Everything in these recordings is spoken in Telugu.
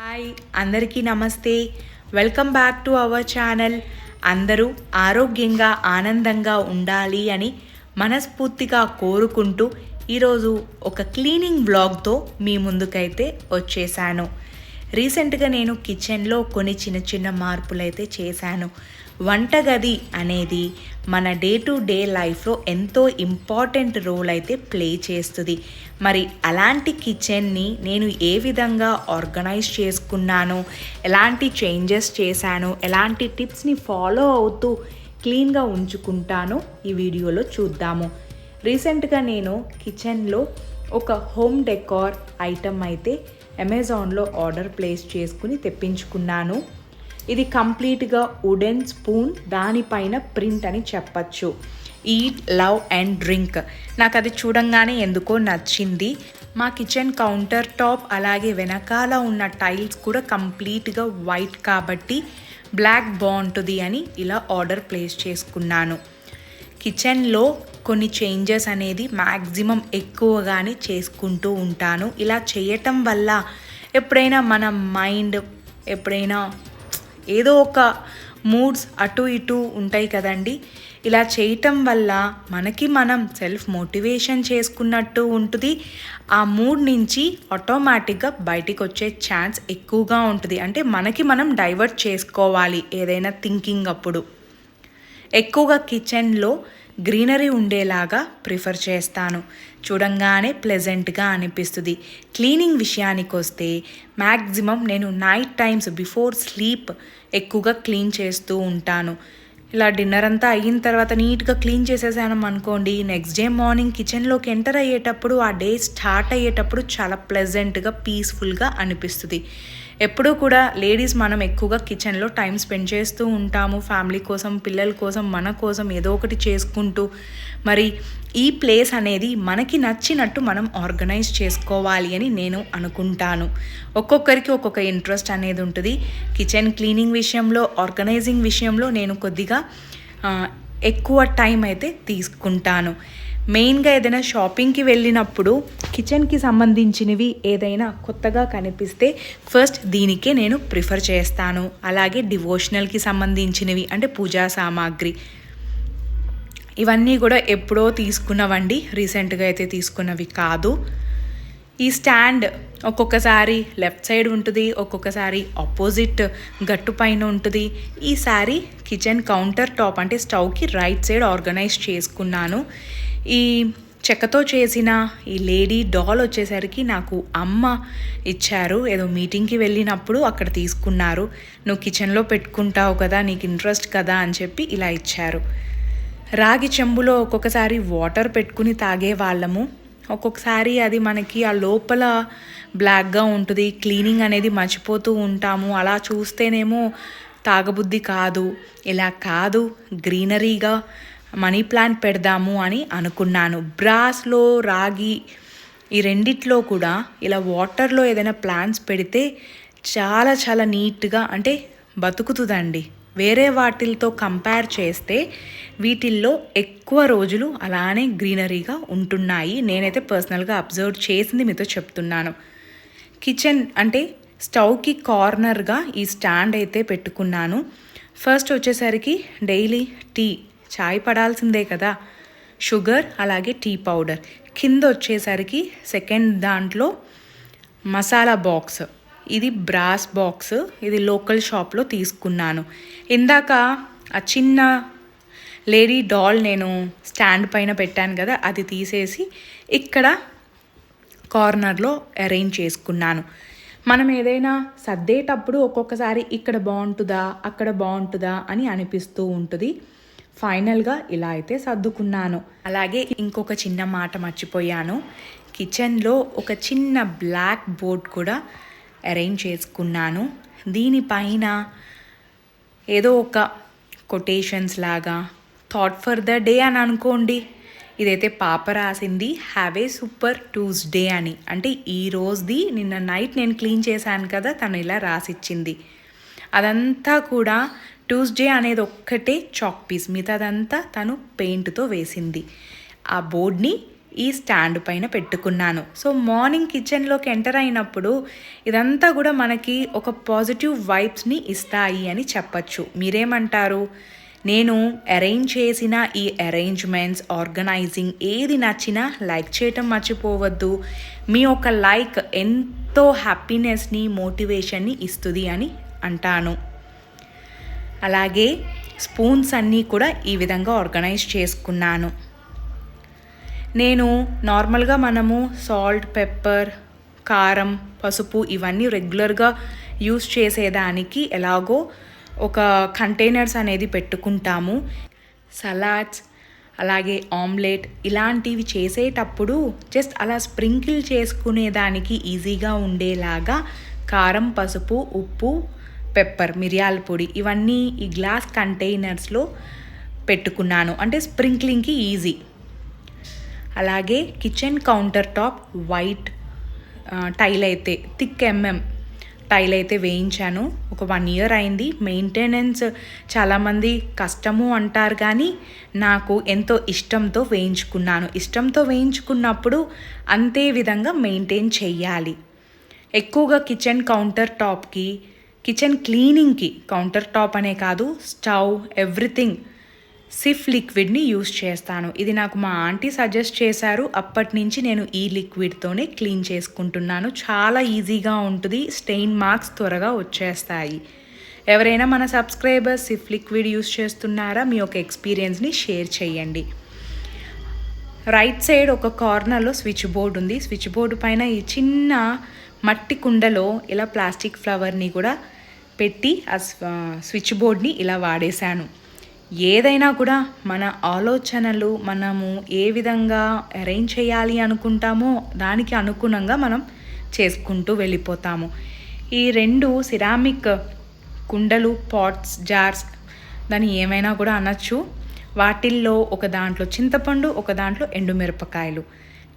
హాయ్ అందరికీ నమస్తే. Welcome back to our channel. అందరూ ఆరోగ్యంగా ఆనందంగా ఉండాలి అని మనస్ఫూర్తిగా కోరుకుంటూ ఈరోజు ఒక క్లీనింగ్ బ్లాగ్తో మీ ముందుకైతే వచ్చేసాను. రీసెంట్గా నేను కిచెన్లో కొన్ని చిన్న చిన్న మార్పులు అయితే చేశాను. వంటగది అనేది మన డే టు డే లైఫ్లో ఎంతో ఇంపార్టెంట్ రోల్ అయితే ప్లే చేస్తుంది. మరి అలాంటి కిచెన్ని నేను ఏ విధంగా ఆర్గనైజ్ చేసుకున్నాను? ఎలాంటి చేంజెస్ చేశాను? ఎలాంటి టిప్స్ని ఫాలో అవుతూ క్లీన్గా ఉంచుకుంటానో? ఈ వీడియోలో చూద్దాము. రీసెంట్గా నేను కిచెన్లో ఒక హోమ్ డెకార్ ఐటమ్ అయితే అమెజాన్లో ఆర్డర్ ప్లేస్ చేసుకుని తెప్పించుకున్నాను. ఇది కంప్లీట్గా వుడెన్ స్పూన్ దానిపైన ప్రింట్ అని చెప్పచ్చు. Eat love and drink. నాకు అది చూడంగానే ఎందుకో నచ్చింది. మా కిచెన్ కౌంటర్ టాప్ అలాగే వెనకాల ఉన్న టైల్స్ కూడా కంప్లీట్గా వైట్ కాబట్టి బ్లాక్ బాగుంటుంది అని ఇలా ఆర్డర్ ప్లేస్ చేసుకున్నాను. కిచెన్లో కొన్ని చేంజెస్ అనేది మ్యాక్సిమం ఎక్కువగానే చేసుకుంటూ ఉంటాను. ఇలా చేయటం వల్ల ఎప్పుడైనా మన మైండ్ ఎప్పుడైనా ఏదో ఒక మూడ్స్ అటు ఇటు ఉంటాయి కదండి. ఇలా చేయటం వల్ల మనకి మనం సెల్ఫ్ మోటివేషన్ చేసుకున్నట్టు ఉంటుంది. ఆ మూడ్ నుంచి ఆటోమేటిక్గా బయటికి వచ్చే ఛాన్స్ ఎక్కువగా ఉంటుంది. అంటే మనకి మనం డైవర్ట్ చేసుకోవాలి ఏదైనా థింకింగ్ అప్పుడు. ఎక్కువగా కిచెన్లో గ్రీనరీ ఉండేలాగా ప్రిఫర్ చేస్తాను. చూడంగానే ప్లెజెంట్గా అనిపిస్తుంది. క్లీనింగ్ విషయానికి వస్తే మ్యాక్సిమం నేను నైట్ టైమ్స్ బిఫోర్ స్లీప్ ఎక్కువగా క్లీన్ చేస్తూ ఉంటాను. ఇలా డిన్నర్ అంతా అయిన తర్వాత నీట్గా క్లీన్ చేసేసాను అనుకోండి నెక్స్ట్ డే మార్నింగ్ కిచెన్లోకి ఎంటర్ అయ్యేటప్పుడు ఆ డే స్టార్ట్ అయ్యేటప్పుడు చాలా ప్లెజెంట్గా పీస్ఫుల్గా అనిపిస్తుంది. ఎప్పుడూ కూడా లేడీస్ మనం ఎక్కువగా కిచెన్లో టైం స్పెండ్ చేస్తూ ఉంటాము. ఫ్యామిలీ కోసం పిల్లల కోసం మన కోసం ఏదో ఒకటి చేసుకుంటూ. మరి ఈ ప్లేస్ అనేది మనకి నచ్చినట్టు మనం ఆర్గనైజ్ చేసుకోవాలి అని నేను అనుకుంటాను. ఒక్కొక్కరికి ఒక్కొక్క ఇంట్రెస్ట్ అనేది ఉంటుంది. కిచెన్ క్లీనింగ్ విషయంలో ఆర్గనైజింగ్ విషయంలో నేను కొద్దిగా ఎక్కువ టైం అయితే తీసుకుంటాను. మెయిన్గా ఏదైనా షాపింగ్కి వెళ్ళినప్పుడు కిచెన్కి సంబంధించినవి ఏదైనా కొత్తగా కనిపిస్తే ఫస్ట్ దీనికే నేను ప్రిఫర్ చేస్తాను. అలాగే డివోషనల్కి సంబంధించినవి అంటే పూజా సామాగ్రి. ఇవన్నీ కూడా ఎప్పుడో తీసుకున్నవండి. రీసెంట్గా అయితే తీసుకున్నవి కాదు. ఈ స్టాండ్ ఒక్కొక్కసారి లెఫ్ట్ సైడ్ ఉంటుంది ఒక్కొక్కసారి ఆపోజిట్ గట్టు పైన ఉంటుంది. ఈసారి కిచెన్ కౌంటర్ టాప్ అంటే స్టవ్కి రైట్ సైడ్ ఆర్గనైజ్ చేసుకున్నాను. ఈ చెక్కతో చేసిన ఈ లేడీ డాల్ వచ్చేసరికి నాకు అమ్మ ఇచ్చారు. ఏదో మీటింగ్కి వెళ్ళినప్పుడు అక్కడ తీసుకున్నారు. నువ్వు కిచెన్లో పెట్టుకుంటావు కదా నీకు ఇంట్రెస్ట్ కదా అని చెప్పి ఇలా ఇచ్చారు. రాగి చెంబులో ఒక్కొక్కసారి వాటర్ పెట్టుకుని తాగే వాళ్ళము. ఒక్కొక్కసారి అది మనకి ఆ లోపల బ్లాక్గా ఉంటుంది క్లీనింగ్ అనేది మర్చిపోతూ ఉంటాము. అలా చూస్తేనేమో తాగబుద్ధి కాదు. ఇలా కాదు గ్రీనరీగా మనీ ప్లాంట్ పెడదాము అని అనుకున్నాను. బ్రాస్లో రాగి ఈ రెండిట్లో కూడా ఇలా వాటర్లో ఏదైనా ప్లాంట్స్ పెడితే చాలా చాలా నీట్గా అంటే బతుకుతుందండి. వేరే వాటిలతో కంపేర్ చేస్తే వీటిల్లో ఎక్కువ రోజులు అలానే గ్రీనరీగా ఉంటున్నాయి. నేనైతే పర్సనల్గా అబ్జర్వ్ చేసింది మీతో చెప్తున్నాను. కిచెన్ అంటే స్టవ్కి కార్నర్గా ఈ స్టాండ్ అయితే పెట్టుకున్నాను. ఫస్ట్ వచ్చేసరికి డైలీ టీ చాయ్ పడాల్సిందే కదా. షుగర్ అలాగే టీ పౌడర్. కింద వచ్చేసరికి సెకండ్ దాంట్లో మసాలా బాక్స్. ఇది బ్రాస్ బాక్స్. ఇది లోకల్ షాప్లో తీసుకున్నాను. ఇందాక ఆ చిన్న లేడీ డాల్ నేను స్టాండ్ పైన పెట్టాను కదా అది తీసేసి ఇక్కడ కార్నర్లో అరేంజ్ చేసుకున్నాను. మనం ఏదైనా సర్దేటప్పుడు ఒక్కొక్కసారి ఇక్కడ బాగుంటుందా అక్కడ బాగుంటుందా అని అనిపిస్తూ ఉంటుంది. ఫైనల్గా ఇలా అయితే సర్దుకున్నాను. అలాగే ఇంకొక చిన్న మాట మర్చిపోయాను. కిచెన్లో ఒక చిన్న బ్లాక్ బోర్డ్ కూడా అరేంజ్ చేసుకున్నాను. దీనిపైన ఏదో ఒక కొటేషన్స్ లాగా థాట్ ఫర్ ద డే అని అనుకోండి. ఇదైతే పాప రాసింది హ్యావ్ ఏ సూపర్ ట్యూస్డే అని. అంటే ఈ రోజుది నిన్న నైట్ నేను క్లీన్ చేశాను కదా తను ఇలా రాసిచ్చింది. అదంతా కూడా ట్యూస్డే అనేది ఒక్కటే చాక్ పీస్ మిగతాదంతా తను పెయింట్తో వేసింది. ఆ బోర్డ్ని ఈ స్టాండ్ పైన పెట్టుకున్నాను. సో మార్నింగ్ కిచెన్లోకి ఎంటర్ అయినప్పుడు ఇదంతా కూడా మనకి ఒక పాజిటివ్ వైబ్స్ని ఇస్తాయి అని చెప్పచ్చు. మీరేమంటారు? నేను అరేంజ్ చేసిన ఈ అరేంజ్మెంట్స్ ఆర్గనైజింగ్ ఏది నచ్చినా లైక్ చేయటం మర్చిపోవద్దు. మీ ఒక లైక్ ఎంతో హ్యాపీనెస్ని మోటివేషన్ని ఇస్తుంది అని అంటాను. అలాగే స్పూన్స్ అన్నీ కూడా ఈ విధంగా ఆర్గనైజ్ చేసుకున్నాను. నేను నార్మల్గా మనము సాల్ట్ పెప్పర్ కారం పసుపు ఇవన్నీ రెగ్యులర్గా యూస్ చేసేదానికి ఎలాగో ఒక కంటైనర్స్ అనేది పెట్టుకుంటాము. సలాడ్స్ అలాగే ఆమ్లెట్ ఇలాంటివి చేసేటప్పుడు జస్ట్ అలా స్ప్రింకిల్ చేసుకునేదానికి ఈజీగా ఉండేలాగా కారం పసుపు ఉప్పు పెప్పర్ మిరియాల పొడి ఇవన్నీ ఈ గ్లాస్ కంటైనర్స్లో పెట్టుకున్నాను. అంటే స్ప్రింక్లింగ్కి ఈజీ. అలాగే kitchen counter top white tile అయితే థిక్ ఎంఎం టైల్ అయితే వేయించాను. ఒక వన్ ఇయర్ అయింది. మెయింటెనెన్స్ చాలామంది కష్టము అంటారు కానీ నాకు ఎంతో ఇష్టంతో వేయించుకున్నాను. ఇష్టంతో వేయించుకున్నప్పుడు అంతే విధంగా మెయింటైన్ చేయాలి ఎక్కువగా కిచెన్ కౌంటర్ టాప్కి కిచెన్ క్లీనింగ్కి కౌంటర్ టాప్ అనే కాదు స్టవ్ ఎవ్రీథింగ్ సిఫ్ లిక్విడ్ని యూస్ చేస్తాను. ఇది నాకు మా ఆంటీ సజెస్ట్ చేశారు. అప్పటి నుంచి నేను ఈ లిక్విడ్తోనే క్లీన్ చేసుకుంటున్నాను. చాలా ఈజీగా ఉంటుంది. స్టెయిన్ మార్క్స్ త్వరగా వచ్చేస్తాయి. ఎవరైనా మన సబ్స్క్రైబర్స్ సిఫ్ లిక్విడ్ యూస్ చేస్తున్నారా? మీ యొక్క ఎక్స్పీరియన్స్ని షేర్ చేయండి. రైట్ సైడ్ ఒక కార్నర్లో స్విచ్ బోర్డ్ ఉంది. స్విచ్ బోర్డు పైన ఈ చిన్న మట్టి కుండలో ఇలా ప్లాస్టిక్ ఫ్లవర్ని కూడా పెట్టి ఆ స్విచ్ బోర్డ్ని ఇలా వాడేశాను. ఏదైనా కూడా మన ఆలోచనలు మనము ఏ విధంగా అరేంజ్ చేయాలి అనుకుంటామో దానికి అనుగుణంగా మనం చేసుకుంటూ వెళ్ళిపోతాము. ఈ రెండు సిరామిక్ కుండలు పాట్స్ జార్స్ దాన్ని ఏమైనా కూడా అనొచ్చు. వాటిల్లో ఒక దాంట్లో చింతపండు ఒక దాంట్లో ఎండుమిరపకాయలు.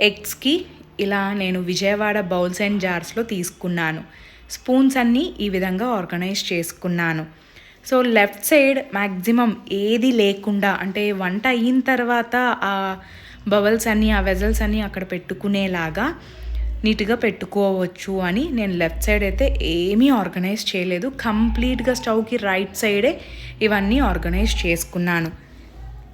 ఎగ్స్కి ఇలా నేను విజయవాడ బౌల్స్ అండ్ జార్స్లో తీసుకున్నాను. స్పూన్స్ అన్నీ ఈ విధంగా ఆర్గనైజ్ చేసుకున్నాను. సో లెఫ్ట్ సైడ్ మ్యాక్సిమం ఏది లేకుండా అంటే వంట అయిన తర్వాత ఆ బబల్స్ అన్నీ ఆ వెజల్స్ అన్నీ అక్కడ పెట్టుకునేలాగా నీట్గా పెట్టుకోవచ్చు అని నేను లెఫ్ట్ సైడ్ అయితే ఏమీ ఆర్గనైజ్ చేయలేదు. కంప్లీట్గా స్టవ్కి రైట్ సైడే ఇవన్నీ ఆర్గనైజ్ చేసుకున్నాను.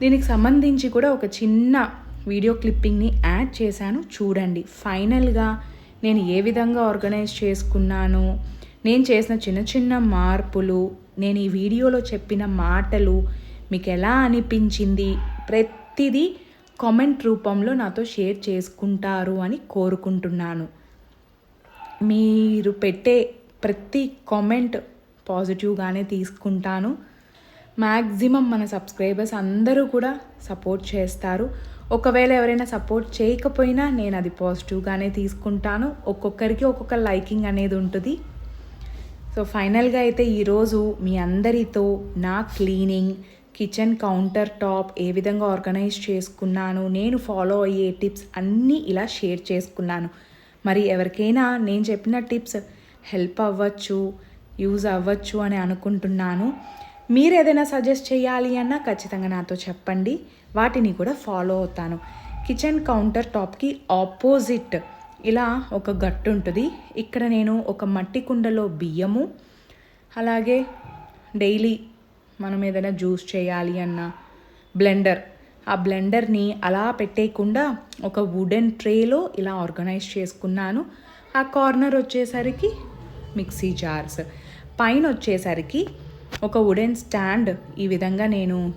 దీనికి సంబంధించి కూడా ఒక చిన్న వీడియో క్లిప్పింగ్ని యాడ్ చేశాను. చూడండి. ఫైనల్గా నేను ఏ విధంగా ఆర్గనైజ్ చేసుకున్నాను నేను చేసిన చిన్న చిన్న మార్పులు నేను ఈ వీడియోలో చెప్పిన మాటలు మీకు ఎలా అనిపించింది ప్రతిదీ కామెంట్ రూపంలో నాతో షేర్ చేసుకుంటారు అని కోరుకుంటున్నాను. మీరు పెట్టే ప్రతి కామెంట్ పాజిటివ్గానే తీసుకుంటాను. మ్యాక్సిమం మన సబ్స్క్రైబర్స్ అందరూ కూడా సపోర్ట్ చేస్తారు. ఒకవేళ ఎవరైనా సపోర్ట్ చేయకపోయినా నేను అది పాజిటివ్గానే తీసుకుంటాను. ఒక్కొక్కరికి ఒక్కొక్క లైకింగ్ అనేది ఉంటుంది. సో ఫైనల్గా అయితే ఈరోజు మీ అందరితో నా క్లీనింగ్ కిచెన్ కౌంటర్ టాప్ ఏ విధంగా ఆర్గనైజ్ చేసుకున్నాను నేను ఫాలో అయ్యే టిప్స్ అన్నీ ఇలా షేర్ చేసుకున్నాను. మరి ఎవరికైనా నేను చెప్పిన టిప్స్ హెల్ప్ అవ్వచ్చు యూజ్ అవ్వచ్చు అని అనుకుంటున్నాను. మీరు ఏదైనా సజెస్ట్ చేయాలి అన్నా ఖచ్చితంగా నాతో చెప్పండి. వాటిని కూడా ఫాలో అవుతాను. కిచెన్ కౌంటర్ టాప్కి ఆపోజిట్ ఇలా ఒక గట్టు ఉంటుంది. ఇక్కడ నేను ఒక మట్టి కుండలో బియ్యము అలాగే డైలీ మనం ఏదైనా జ్యూస్ చేయాలి అన్న బ్లెండర్. ఆ బ్లెండర్ని అలా పెట్టేయకుండా ఒక వుడెన్ ట్రేలో ఇలా ఆర్గనైజ్ చేసుకున్నాను. ఆ కార్నర్ వచ్చేసరికి మిక్సీ జార్స్. పైన వచ్చేసరికి ఒక వుడెన్ స్టాండ్ ఈ విధంగా నేను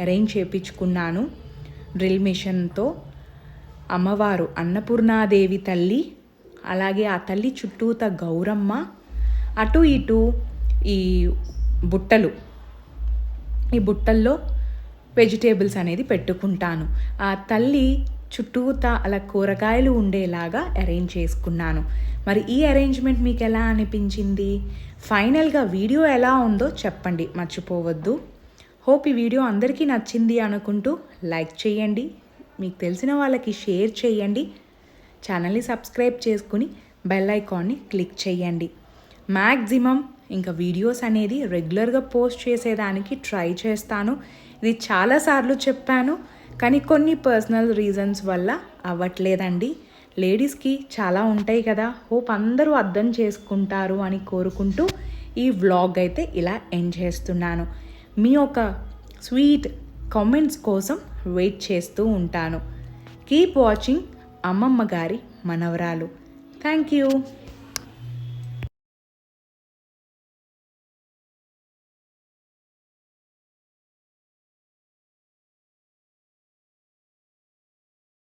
అరేంజ్ చేయించుకున్నాను డ్రిల్ మిషన్తో అమ్మవారు అన్నపూర్ణాదేవి తల్లి అలాగే ఆ తల్లి చుట్టూత గౌరమ్మ అటు ఇటు ఈ బుట్టలు. ఈ బుట్టల్లో వెజిటేబుల్స్ అనేది పెట్టుకుంటాను. ఆ తల్లి చుట్టూతా అలా కూరగాయలు ఉండేలాగా అరేంజ్ చేసుకున్నాను. మరి ఈ అరేంజ్మెంట్ మీకు ఎలా అనిపించింది? ఫైనల్గా వీడియో ఎలా ఉందో చెప్పండి మర్చిపోవద్దు. హోప్ ఈ వీడియో అందరికీ నచ్చింది అనుకుంటూ లైక్ చేయండి. మీకు తెలిసిన వాళ్ళకి షేర్ చేయండి. ఛానల్ని సబ్స్క్రైబ్ చేసుకుని బెల్ ఐకాన్ని క్లిక్ చేయండి. మ్యాక్సిమం ఇంకా వీడియోస్ అనేది రెగ్యులర్గా పోస్ట్ చేసేదానికి ట్రై చేస్తాను. ఇది చాలాసార్లు చెప్పాను. కానీ కొన్ని పర్సనల్ రీజన్స్ వల్ల అవ్వట్లేదండి. లేడీస్కి చాలా ఉంటాయి కదా. హోప్ అందరూ అర్థం చేసుకుంటారు అని కోరుకుంటూ ఈ వ్లాగ్ అయితే ఇలా ఎండ్ చేస్తున్నాను. మీ ఒక స్వీట్ కామెంట్స్ కోసం వెయిట్ చేస్తూ ఉంటాను. కీప్ వాచింగ్ అమ్మమ్మ గారి మనవరాలు. Thank you.